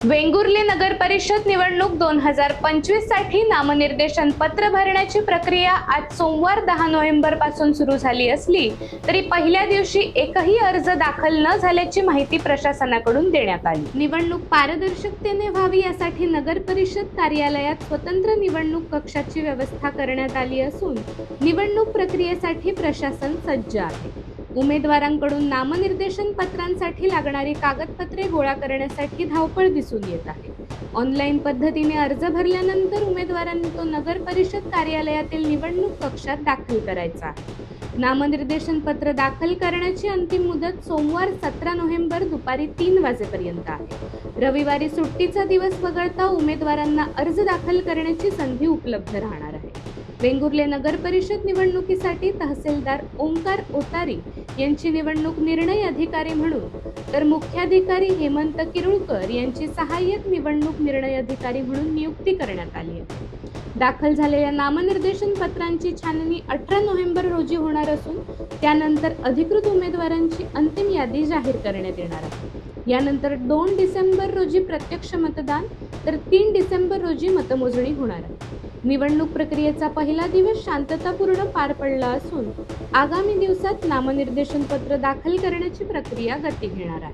वेंगुर्ले नगर परिषद निवडणूक दोन हजार पंचवीससाठी नामनिर्देशन पत्र भरण्याची प्रक्रिया आज सोमवार दहा नोव्हेंबरपासून सुरू झाली असली तरी पहिल्या दिवशी एकही अर्ज दाखल न झाल्याची माहिती प्रशासनाकडून देण्यात आली. निवडणूक पारदर्शकतेने व्हावी यासाठी नगर परिषद कार्यालयात स्वतंत्र निवडणूक कक्षाची व्यवस्था करण्यात आली असून निवडणूक प्रक्रियेसाठी प्रशासन सज्ज आहे. उमेदवारांकडून नामनिर्देशन पत्रांसाठी लागणारी कागदपत्रे गोळा करण्यासाठी धावपळ दिसून येत आहे. ऑनलाईन पद्धतीने अर्ज भरल्यानंतर उमेदवारांनी तो नगर परिषद कार्यालयातील निवडणूक कक्षात दाखल करायचा आहे. नामनिर्देशन पत्र दाखल करण्याची अंतिम मुदत सोमवार सतरा नोव्हेंबर दुपारी तीन वाजेपर्यंत आहे. रविवारी सुट्टीचा दिवस वगळता उमेदवारांना अर्ज दाखल करण्याची संधी उपलब्ध राहणार आहे. वेंगुर्ले नगर परिषद निवडणुकीसाठी तहसीलदार ओंकार ओतारी यांची निवडणूक निर्णय अधिकारी म्हणून तर मुख्याधिकारी हेमंत किरुळकर यांची सहाय्यक निवडणूक निर्णय अधिकारी म्हणून नियुक्ती करण्यात आली आहे. दाखल झालेल्या नामनिर्देशन पत्रांची छाननी अठरा नोव्हेंबर रोजी होणार असून त्यानंतर अधिकृत उमेदवारांची अंतिम यादी जाहीर करण्यात येणार आहे. यानंतर दोन डिसेंबर रोजी प्रत्यक्ष मतदान तर तीन डिसेंबर रोजी मतमोजणी होणार आहे. निवडणूक प्रक्रियेचा पहिला दिवस शांततापूर्ण पार पडला असून आगामी दिवसात नामनिर्देशन पत्र दाखल करण्याची प्रक्रिया गती घेणार आहे.